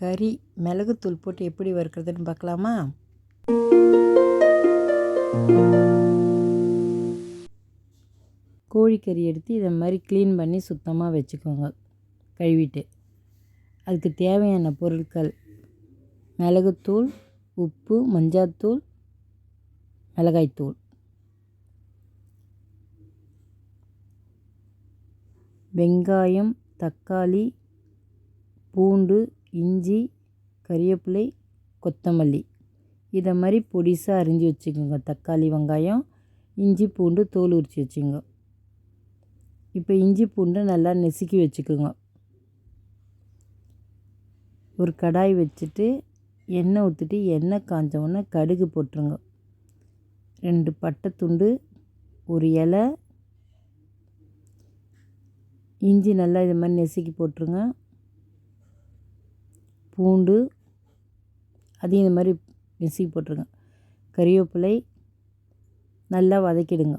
கறி மிளகுத்தூள் போட்டு எப்படி வறுக்கிறதுன்னு பார்க்கலாமா? கோழிக்கறி எடுத்து இதை மாதிரி க்ளீன் பண்ணி சுத்தமாக வச்சுக்கோங்க. கழுவிட்டு. அதுக்கு தேவையான பொருட்கள் மிளகுத்தூள் உப்பு மஞ்சாத்தூள் மிளகாய்த்தூள். வெங்காயம் தக்காளி பூண்டு இஞ்சி கறிவேப்பிலை கொத்தமல்லி. இதை மாதிரி பொடிசாக அரிஞ்சு வச்சுக்கோங்க. தக்காளி வெங்காயம் இஞ்சி பூண்டு தோல் உரித்து வச்சுங்க இப்போ இஞ்சி பூண்டை நல்லா நெசுக்கி வச்சுக்கோங்க. ஒரு கடாய் வச்சுட்டு எண்ணெய் ஊற்றிட்டு எண்ணெய் காஞ்ச உடனே கடுகு போட்டுருங்க. ரெண்டு பட்டை துண்டு ஒரு இலை. இஞ்சி நல்லா இது மாதிரி நெசுக்கி போட்டுருங்க. பூண்டு அதையும் இந்த மாதிரி நெசுக்கி போட்டுருங்க. கறிவேப்பிலை நல்லா வதக்கிடுங்க.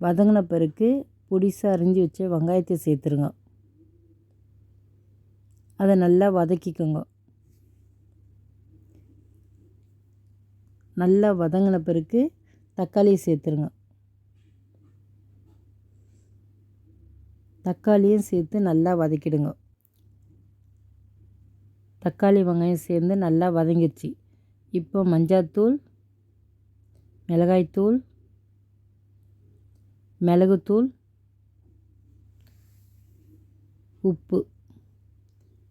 வதங்கின பிறகு பொடிசாக அரிஞ்சு வச்ச வெங்காயத்தை சேர்த்துருங்க. அதை நல்லா வதக்கிக்கோங்க. நல்லா வதங்கின பிறகு தக்காளியை சேர்த்துருங்க. தக்காளியும் சேர்த்து நல்லா வதக்கிடுங்க. தக்காளி வெங்காயம் சேர்ந்து நல்லா வதங்கிடுச்சு இப்போ மஞ்சாத்தூள் மிளகாய்த்தூள் மிளகுத்தூள் உப்பு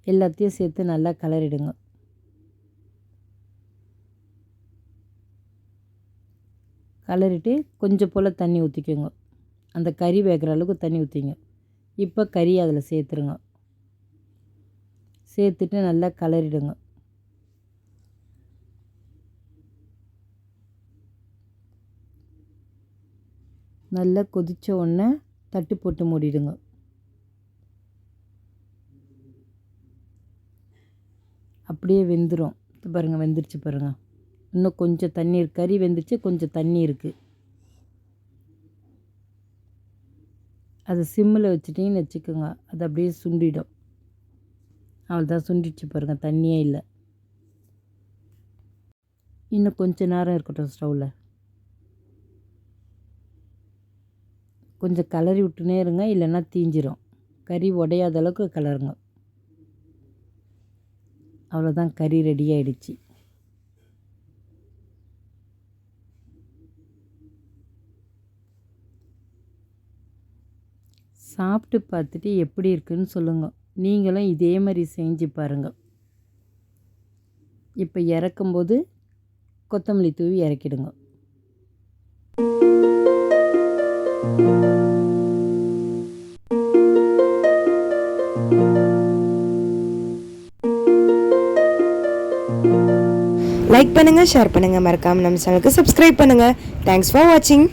எல்லாத்தையும் சேர்த்து நல்லா கலரிடுங்க. கலரிட்டு கொஞ்சம் போல் தண்ணி ஊற்றிக்கோங்க அந்த கறி வேகிற அளவுக்கு தண்ணி ஊற்றிங்க இப்போ கறி அதில் சேர்த்துருங்க. சேர்த்துட்டு நல்லா கலரிடுங்க. நல்லா கொதித்த உடனே தட்டு போட்டு மூடிடுங்க. அப்படியே வெந்துடும் பாருங்கள் வெந்துருச்சு பாருங்கள் இன்னும் கொஞ்சம் தண்ணி கறி வெந்துருச்சு கொஞ்சம் தண்ணி இருக்குது அதை சிம்மில் வச்சுட்டிங்கன்னு வச்சுக்கோங்க. அது அப்படியே சுண்டிடும். அவ்வளோதான் சுண்டிச்சு பாருங்கள் தண்ணியே இல்லை. இன்னும் கொஞ்ச நேரம் இருக்கட்டும் ஸ்டவ்வில் கொஞ்சம் கலரி விட்டுனே இருங்க இல்லைன்னா தீஞ்சிரும். கறி உடையாத அளவுக்கு கலருங்க. அவ்வளோதான் கறி ரெடி ஆகிடுச்சு சாப்பிட்டு பார்த்துட்டு எப்படி இருக்குன்னு சொல்லுங்கள் நீங்களும் இதே மாதிரி செஞ்சு பாருங்கள் இப்போ இறக்கும்போது கொத்தமல்லி தூவி இறக்கிடுங்க. லைக் பண்ணுங்கள் ஷேர் பண்ணுங்கள் மறக்காமல் நம்ம சேனலுக்கு சப்ஸ்கிரைப் பண்ணுங்கள் தேங்க்ஸ் ஃபார் வாட்சிங்